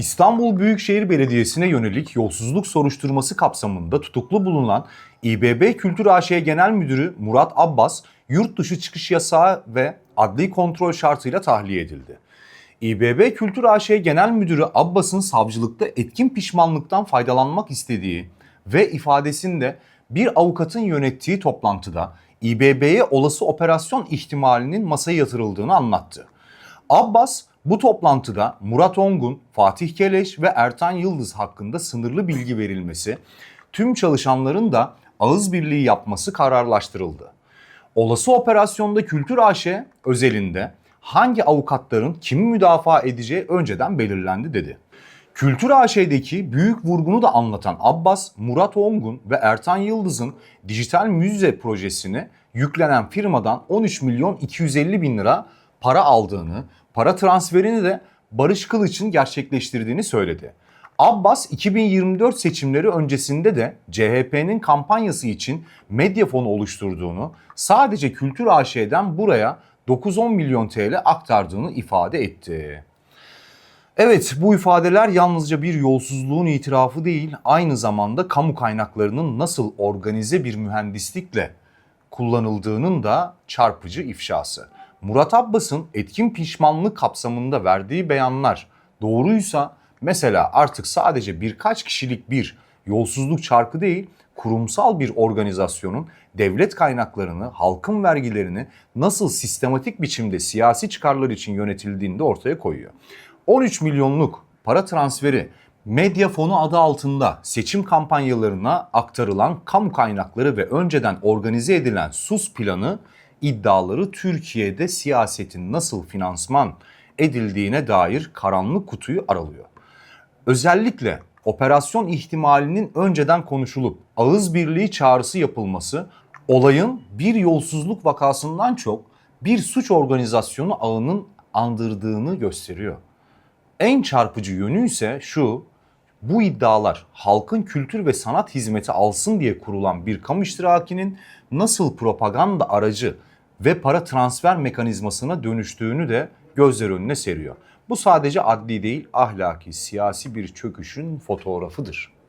İstanbul Büyükşehir Belediyesi'ne yönelik yolsuzluk soruşturması kapsamında tutuklu bulunan İBB Kültür AŞ Genel Müdürü Murat Abbas, yurt dışı çıkış yasağı ve adli kontrol şartıyla tahliye edildi. İBB Kültür AŞ Genel Müdürü Abbas'ın savcılıkta etkin pişmanlıktan faydalanmak istediği ve ifadesinde bir avukatın yönettiği toplantıda İBB'ye olası operasyon ihtimalinin masaya yatırıldığını anlattı. Abbas bu toplantıda Murat Ongun, Fatih Keleş ve Ertan Yıldız hakkında sınırlı bilgi verilmesi, tüm çalışanların da ağız birliği yapması kararlaştırıldı. Olası operasyonda Kültür AŞ özelinde hangi avukatların kimi müdafaa edeceği önceden belirlendi dedi. Kültür AŞ'deki büyük vurgunu da anlatan Abbas, Murat Ongun ve Ertan Yıldız'ın dijital müze projesini yüklenen firmadan 13 milyon 250 bin lira para aldığını, para transferini de Barış Kılıç'ın gerçekleştirdiğini söyledi. Abbas 2024 seçimleri öncesinde de CHP'nin kampanyası için medya fonu oluşturduğunu, sadece Kültür AŞ'den buraya 9-10 milyon TL aktardığını ifade etti. Evet bu ifadeler yalnızca bir yolsuzluğun itirafı değil, aynı zamanda kamu kaynaklarının nasıl organize bir mühendislikle kullanıldığının da çarpıcı ifşası. Murat Abbas'ın etkin pişmanlık kapsamında verdiği beyanlar doğruysa mesela artık sadece birkaç kişilik bir yolsuzluk çarkı değil, kurumsal bir organizasyonun devlet kaynaklarını, halkın vergilerini nasıl sistematik biçimde siyasi çıkarlar için yönetildiğini de ortaya koyuyor. 13 milyonluk para transferi medya fonu adı altında seçim kampanyalarına aktarılan kamu kaynakları ve önceden organize edilen sus planı iddiaları Türkiye'de siyasetin nasıl finansman edildiğine dair karanlık kutuyu aralıyor. Özellikle operasyon ihtimalinin önceden konuşulup ağız birliği çağrısı yapılması olayın bir yolsuzluk vakasından çok bir suç organizasyonu ağının andırdığını gösteriyor. En çarpıcı yönü ise şu, bu iddialar halkın kültür ve sanat hizmeti alsın diye kurulan bir kamu iştirakinin nasıl propaganda aracı ve para transfer mekanizmasına dönüştüğünü de gözler önüne seriyor. Bu sadece adli değil ahlaki, siyasi bir çöküşün fotoğrafıdır.